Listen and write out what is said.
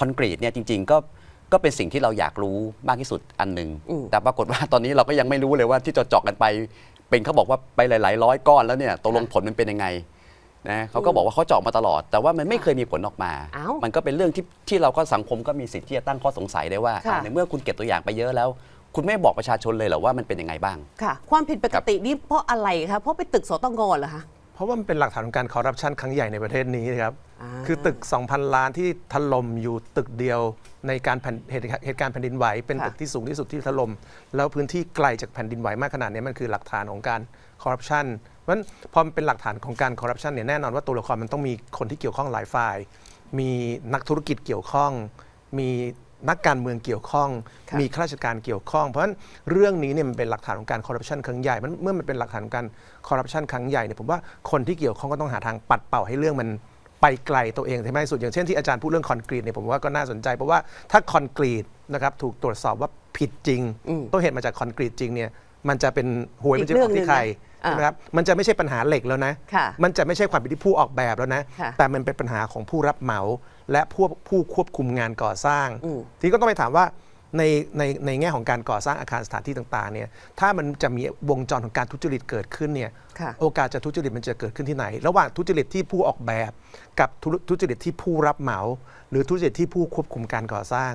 คอนกรีตเนี่ยจริง ๆ ก็ก็เป็นสิ่งที่เราอยากรู้มากที่สุดอันหนึ่งอืม แต่ปรากฏว่าตอนนี้เราก็ยังไม่รู้เลยว่าที่เจาะๆกันไป เป็นเขาบอกว่าไปหลาย ๆ ร้อยก้อนแล้วเนี่ยตกลงผลมันเป็นยังไงนะเขาก็บอกว่าเขาเจาะมาตลอด แต่ว่ามันไม่เคยมีผลออกมาเอ้ามันก็เป็นเรื่องที่ที่เราก็สังคมก็มีสิทธิ์ที่จะตั้งข้อสงสัยได้ว่าค่ะ อ่าในเมื่อคุณเก็บตัวอย่างไปเยอะแล้ว คุณไม่บอกประชาชนเลยเหรอว่ามันเป็นยังไงบ้าง ค่ะ ความผิดปกตินี่เพราะอะไรคะ เพราะไปตึกสตงเหรอคะเพ ราะว่ามันเป็นหลักฐานของการคอร์รัปชันครั้งใหญ่ในประเทศนี้นะครับอ่าคือตึก 2,000 ล้านที่ถล่มอยู่ตึกเดียวในการแผ่นเหตุเหตุการณ์แผ่นดินไหว เป็นค่ะตึกที่สูงที่สุดที่ถล่มแล้วพื้นที่ไกลจากแผ่นดินไหวมากขนาดนี้มันคือหลักฐานของการคอร์รัปชันเพราะฉะนั้นพอมันเป็นหลักฐานของการคอร์รัปชันเนี่ยแน่นอนว่าตัวละครมันต้องมีคนที่เกี่ยวข้องหลายฝ่าย มีนักธุรกิจเกี่ยวข้อง มี นักการเมืองเกี่ยวข้องค่ะมีข้าราชการเกี่ยวข้อง เพราะฉะนั้นเรื่องนี้เนี่ยมันเป็นหลักฐานของการคอร์รัปชันครั้งใหญ่มันเมื่อมันเป็นหลักฐานของการคอร์รัปชันครั้งใหญ่เนี่ยผมว่าคนที่เกี่ยวข้องก็ต้องหาทางปัดเป่าให้เรื่องมันไปไกลตัวเองใช่ไหมสุดอย่างเช่นที่อาจารย์พูดเรื่องคอนกรีตเนี่ยผมว่าก็น่าสนใจ เพราะว่าถ้าคอนกรีตนะครับถูกตรวจสอบว่าผิดจริงอืมต้นเหตุมาจากคอนกรีตจริงเนี่ยมันจะเป็นหวยอีมันกจะเรื่ออองกหนึ่ที่งใครนะอ่า นะครับมันจะไม่ใช่ปัญหาเหล็กแล้วนะ ค่ะมันจะไม่ใช่ความผิดที่ผู้ออกแบบแล้วนะ ค่ะแต่มันเป็นปัญหาของผู้รับเหมา และผู้ผู้ควบคุมงานก่อสร้าง อืม ทีนี้ก็ต้องไปถามว่าในในในแง่ของการก่อสร้างอาคารสถานที่ต่างๆเนี่ยถ้ามันจะมีวงจรของการทุจริตเกิดขึ้นเนี่ยค่ะ โอกาสจะทุจริตมันจะเกิดขึ้นที่ไหน ระหว่างทุจริตที่ผู้ออกแบบ กับทุทุจริตที่ผู้รับเหมา หรือทุจริตที่ผู้ควบคุมการก่อสร้าง